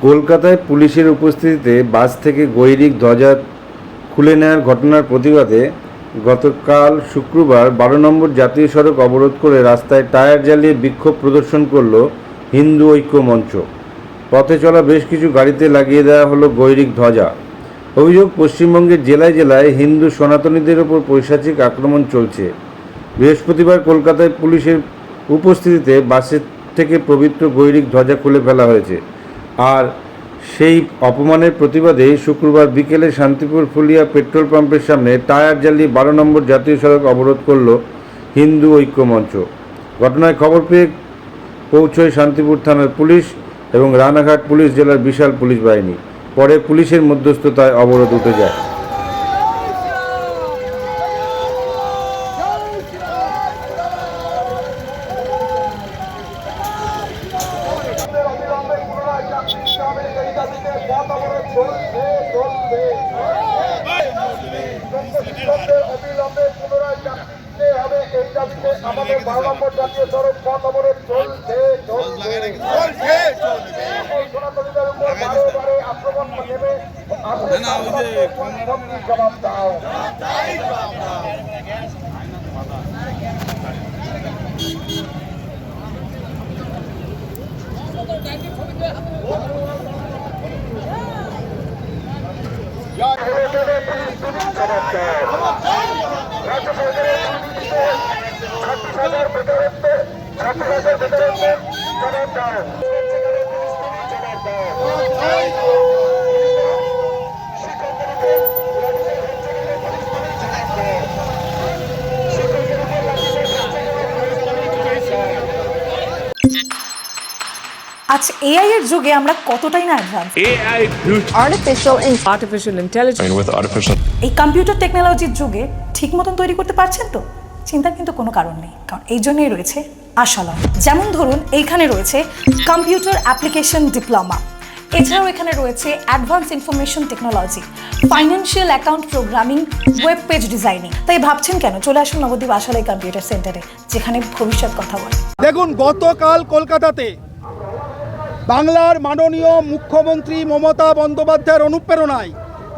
কলকাতায় পুলিশের উপস্থিতিতে বাস থেকে গৈরিক ধ্বজা খুলে নেওয়ার ঘটনার প্রতিবাদে গতকাল শুক্রবার বারো নম্বর জাতীয় সড়ক অবরোধ করে রাস্তায় টায়ার জ্বালিয়ে বিক্ষোভ প্রদর্শন করল হিন্দু ঐক্য মঞ্চ পথে চলা বেশ কিছু গাড়িতে লাগিয়ে দেওয়া হলো গৈরিক ধ্বজা। অভিযোগ, পশ্চিমবঙ্গের জেলায় জেলায় হিন্দু সনাতনীদের ওপর পৈশাচিক আক্রমণ চলছে। বৃহস্পতিবার কলকাতায় পুলিশের উপস্থিতিতে বাসের থেকে পবিত্র গৈরিক ধ্বজা খুলে ফেলা হয়েছে। আর সেই অপমানের প্রতিবাদে শুক্রবার বিকেলে শান্তিপুর ফুলিয়া পেট্রোল পাম্পের সামনে টায়ার জ্বালিয়ে বারো নম্বর জাতীয় সড়ক অবরোধ করল হিন্দু ঐক্য মঞ্চ ঘটনায় খবর পেয়ে পৌঁছয় শান্তিপুর থানার পুলিশ এবং রানাঘাট পুলিশ জেলার বিশাল পুলিশ বাহিনী। পরে পুলিশের মধ্যস্থতায় অবরোধ উঠে যায় অবিলম্বে পুনরায় চাকরি দিতে হবে এই দাবিতে পথ অবরোধ চলছে চলবে যোগ্য শিক্ষকদের অবিলম্বে পুনরায় চাকরি দিতে হবে এই দাবিতে আমাদের বারো নম্বর জাতীয় সড়ক পথ অবরোধ চলছে বারে আক্রমণ দাও জবাব দাও রাজ্য সরকারের দুর্নীতিতে ছাব্বিশ হাজার বেকারত্বে ছাব্বিশ হাজার বেকারত্বে জবাব দাও জবাব দাও আজ এআই এর যুগে আমরা কতটাই না অ্যাডভান্স artificial এই কম্পিউটার টেকনোলজির যুগে ঠিক মতন তৈরি করতে পারছেন তো? চিন্তার কিন্তু কোনো কারণ নেই কারণ এই জন্যই রয়েছে আশালম যেমন ধরুন, এইখানে রয়েছে কম্পিউটার অ্যাপ্লিকেশন ডিপ্লোমা এছাড়াও এখানে রয়েছে advance information technology financial account programming web page designing তাই ভাবছেন কেন? চলে আসুন নবদ্বীপ আশালাই কম্পিউটার সেন্টারে যেখানে ভবিষ্যৎ কথা বলে। দেখুন, গতকাল কলকাতাতে বাংলার মাননীয় মুখ্যমন্ত্রী মমতা বন্দ্যোপাধ্যায়ের অনুপ্রেরণায়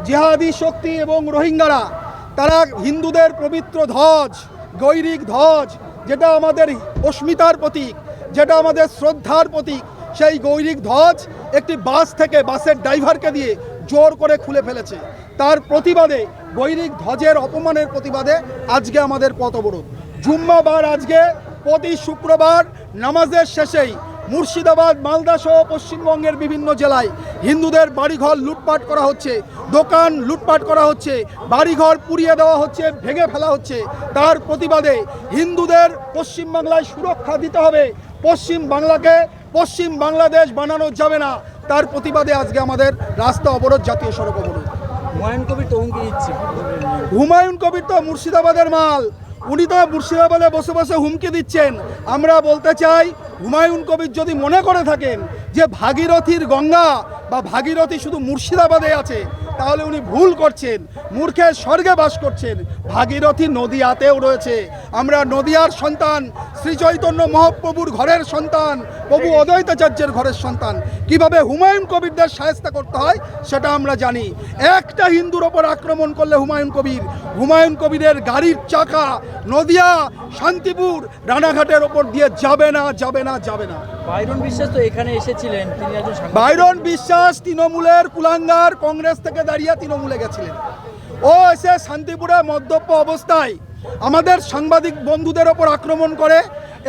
জিহাদি শক্তি এবং রোহিঙ্গারা, তারা হিন্দুদের পবিত্র ধ্বজ, গৈরিক ধ্বজ যেটা আমাদের অস্মিতার প্রতীক, যেটা আমাদের শ্রদ্ধার প্রতীক, সেই গৌরিক ধ্বজ একটি বাস থেকে বাসের ড্রাইভারকে দিয়ে জোর করে খুলে ফেলেছে। তার প্রতিবাদে গৈরিক ধ্বজের অপমানের প্রতিবাদে আজকে আমাদের পথ অবরোধ। জুম্মাবার আজকে প্রতি শুক্রবার নামাজের শেষেই মুর্শিদাবাদ মালদা সহ পশ্চিমবঙ্গের বিভিন্ন জেলায় হিন্দুদের বাড়িঘর লুটপাট করা হচ্ছে দোকান লুটপাট করা হচ্ছে বাড়িঘর পুড়িয়ে দেওয়া হচ্ছে ভেঙে ফেলা হচ্ছে। তার প্রতিবাদে হিন্দুদের পশ্চিমবাংলায় সুরক্ষা দিতে হবে। পশ্চিম বাংলাকে পশ্চিম বাংলাদেশ বানানো যাবে না। তার প্রতিবাদে আজকে আমাদের রাস্তা অবরোধ জাতীয় সড়ক অবরোধ। হুমায়ুন কবির তো হুমায়ুন কবির তো মুর্শিদাবাদের মাল। উনি তো মুর্শিদাবাদে বসে বসে হুমকি দিচ্ছেন। আমরা বলতে চাই হুমায়ুন কবির যদি মনে করে থাকেন যে ভাগীরথীর গঙ্গা বা ভাগীরথী শুধু মুর্শিদাবাদে আছে, তাহলে উনি ভুল করছেন। মূর্খের স্বর্গে বাস করছেন। ভাগীরথী নদীয়াতেও রয়েছে। আমরা নদিয়ার সন্তান, শ্রী চৈতন্য মহাপ্রভুর ঘরের সন্তান, প্রভু অদ্বৈতাচার্যের ঘরের সন্তান। কীভাবে হুমায়ুন কবিরদের সায়স্তা করতে হয়, সেটা আমরা জানি। একটা হিন্দুর ওপর আক্রমণ করলে হুমায়ুন কবির, হুমায়ুন কবিরের গাড়ির চাকা নদিয়া, শান্তিপুর, রানাঘাটের ওপর দিয়ে যাবে না যাবে না যাবে না। বাইরন বিশ্বাস তো এখানে এসেছিলেন, তিনি একজন বাইরন বিশ্বাস তৃণমূলের কুলাঙ্গার কংগ্রেস থেকে দাঁড়িয়ে তৃণমূলে গেছিলেন। ও এসে শান্তিপুরে মদ্যপ অবস্থায় আমাদের সাংবাদিক বন্ধুদের ওপর আক্রমণ করে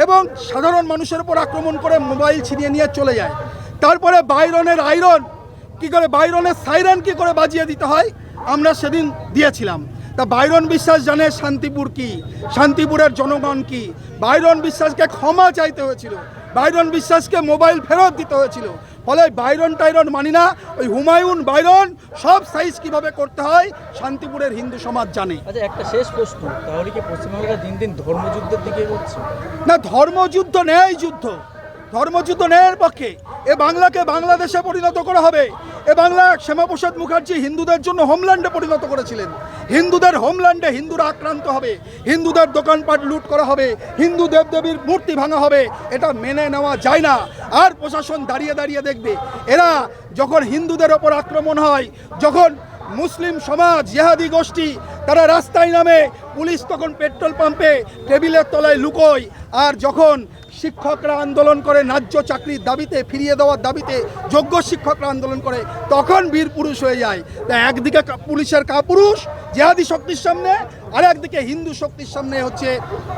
এবং সাধারণ মানুষের ওপর আক্রমণ করে মোবাইল ছিনিয়ে নিয়ে চলে যায়। তারপরে বাইরনের আয়রন কি করে বাইরনের সাইরন কি করে বাজিয়ে দিতে হয়, আমরা সেদিন দিয়েছিলাম। তা বাইরন বিশ্বাস জানে শান্তিপুর কি, শান্তিপুরের জনগণ কি। বাইরন বিশ্বাসকে ক্ষমা চাইতে হয়েছিল। বাইরন বিশ্বাসকে মোবাইল ফেরত দিতে হয়েছিল। ফলে বাইরন টাইরন মানি না ওই হুমায়ুন বাইরন সব সাইজ কীভাবে করতে হয় শান্তিপুরের হিন্দু সমাজ জানে। আচ্ছা একটা শেষ প্রশ্ন তাহলে কি পশ্চিমবঙ্গটা দিন দিন ধর্মযুদ্ধের দিকে এগোচ্ছে? না ধর্মযুদ্ধ নেই যুদ্ধ। ধর্মযুদ্ধ নেয়ের পক্ষে। এ বাংলাকে বাংলাদেশে পরিণত করা হবে। এ বাংলা শ্যামাপ্রসাদ মুখার্জি হিন্দুদের জন্য হোমল্যান্ডে পরিণত করেছিলেন। হিন্দুদের হোমল্যান্ডে হিন্দুরা আক্রান্ত হবে, হিন্দুদের দোকানপাট লুট করা হবে, হিন্দু দেবদেবীর মূর্তি ভাঙা হবে, এটা মেনে নেওয়া যায় না। আর প্রশাসন দাঁড়িয়ে দাঁড়িয়ে দেখবে, এরা যখন হিন্দুদের ওপর আক্রমণ হয়, যখন মুসলিম সমাজ জেহাদি গোষ্ঠী, তারা রাস্তায় নামে, পুলিশ তখন পেট্রোল পাম্পে টেবিলের তলায় লুকোয়, আর যখন শিক্ষকরা আন্দোলন করে ন্যায্য চাকরির দাবিতে ফিরিয়ে দেওয়ার দাবিতে যোগ্য শিক্ষকরা আন্দোলন করে তখন বীর পুরুষ হয়ে যায়। তা একদিকে পুলিশের কাপুরুষ জেহাদি শক্তির সামনে আর একদিকে হিন্দু শক্তির সামনে হচ্ছে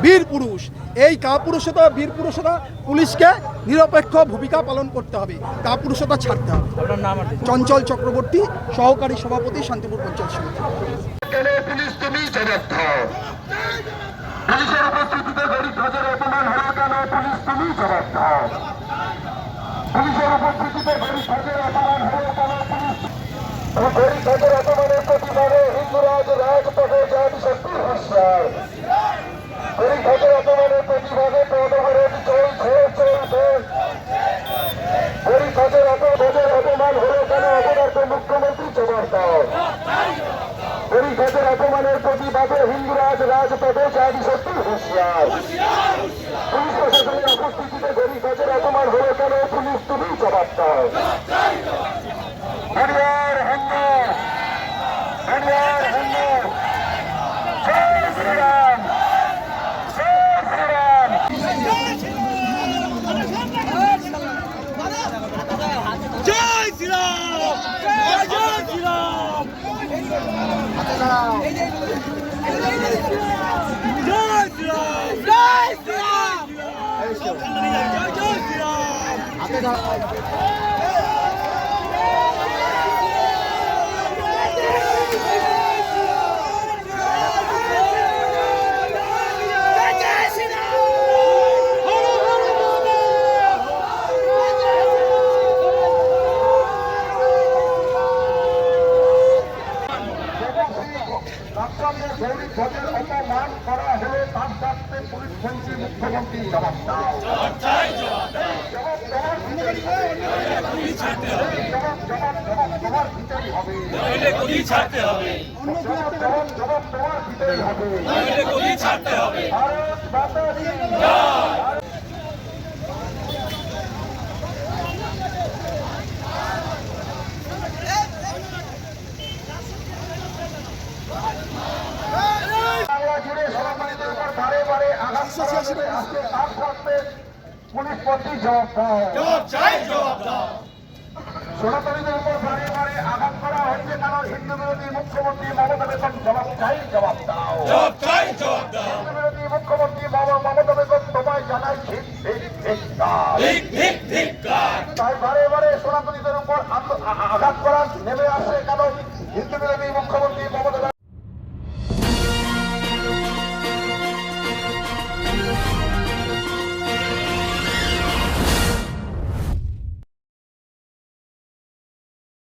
বীর পুরুষ। এই কাপুরুষতা বীর পুরুষতা পুলিশকে নিরপেক্ষ ভূমিকা পালন করতে হবে কাপুরুষতা ছাড়তে হবে। চঞ্চল চক্রবর্তী সহকারী সভাপতি শান্তিপুর পঞ্চায়েত সমিতি। পুলিশ তুমি জবাব দাও পুলিশের উপস্থিতিতে গরিব কেন পুলিশ তুমি জবাব দাও পুলিশের উপস্থিতিতে গরিব ধ্বজের অপমান হলো কেন পুলিশ গরিব অপমানের প্রতিবাদে হিন্দুরাজ রাজপথে জাতি শক্তির হুঁশিয়ার গরিব অপমানের প্রতিবাদে পদবরোধ চলছে চলছে গরিব অপমানের অপমান হলো কেন অপরাধ মুখ্যমন্ত্রী জবাব দাও পরিষদের অপমানের প্রতিবাদে হিন্দুরাজ রাজপথে জাতি সত্যি হুঁশিয়ার। পুলিশ প্রশাসনের উপস্থিতিতে গরিবের অপমান হলো কেন? পুলিশ তুমি জবাব দাও। রাষ্ট্রের গৌরী ধ্বজের অপমান করা হলে তার শাস্তে পুলিশ মন্ত্রী মুখ্যমন্ত্রী জবাব দাও জবাব জবাব দেওয়ার ভিতরেই হবে জবাব জবাব জবাব হবে ভারত মাতা কি বাংলা জুড়ে সমাজের উপর বারে বারে আঘাত করা হচ্ছে, আজকে তার শাস্তে পুলিশ মন্ত্রী জবাব দাও। সনাতনীদের উপর বারে বারে আঘাত করা হচ্ছে কারণ হিন্দু বিরোধী মুখ্যমন্ত্রী মমতা বেগম জবাব চাই জবাব দাও। হিন্দু বিরোধী মুখ্যমন্ত্রী মমতা বেগম তোমায় জানাই ঠিক ঠিক ঠিক তাই বারে বারে সনাতনীদের উপর আঘাত করা নেমে আসে।